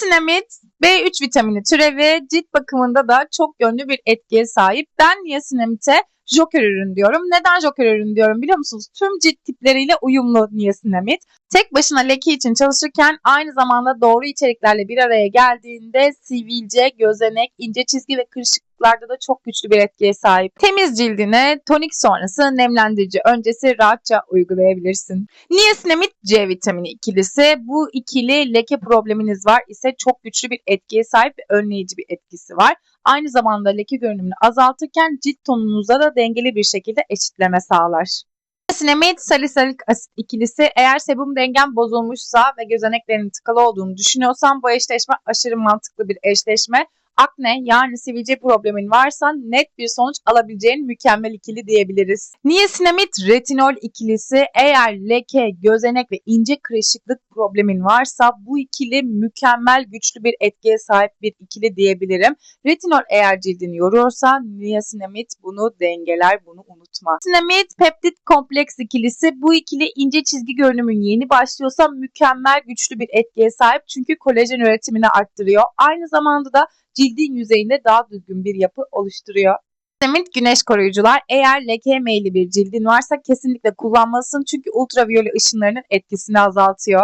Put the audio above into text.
Niasinamid B3 vitamini türevi cilt bakımında da çok yönlü bir etkiye sahip. Ben niasinamide Joker ürün diyorum. Neden Joker ürün diyorum biliyor musunuz? Tüm cilt tipleriyle uyumlu niasinamid. Tek başına leke için çalışırken aynı zamanda doğru içeriklerle bir araya geldiğinde sivilce, gözenek, ince çizgi ve kırışıklıklarda da çok güçlü bir etkiye sahip. Temiz cildine tonik sonrası nemlendirici öncesi rahatça uygulayabilirsin. Niasinamid C vitamini ikilisi. Bu ikili leke probleminiz var ise çok güçlü bir etkiye sahip ve önleyici bir etkisi var. Aynı zamanda leke görünümünü azaltırken cilt tonunuza da dengeli bir şekilde eşitleme sağlar. Niacinamide salisilik asit ikilisi eğer sebum dengen bozulmuşsa ve gözeneklerinin tıkalı olduğunu düşünüyorsan bu eşleşme aşırı mantıklı bir eşleşme. Akne yani sivilce problemin varsa net bir sonuç alabileceğin mükemmel ikili diyebiliriz. Niacinamide retinol ikilisi eğer leke, gözenek ve ince kırışıklık problemin varsa bu ikili mükemmel güçlü bir etkiye sahip bir ikili diyebilirim. Retinol eğer cildini yoruyorsa niacinamide bunu dengeler bunu unutma. Niacinamide peptit kompleks ikilisi bu ikili ince çizgi görünümün yeni başlıyorsa mükemmel güçlü bir etkiye sahip çünkü kolajen üretimini arttırıyor. Aynı zamanda da cildin yüzeyinde daha düzgün bir yapı oluşturuyor. Niacinamide güneş koruyucular eğer leke meyilli bir cildin varsa kesinlikle kullanmalısın çünkü ultraviyole ışınlarının etkisini azaltıyor.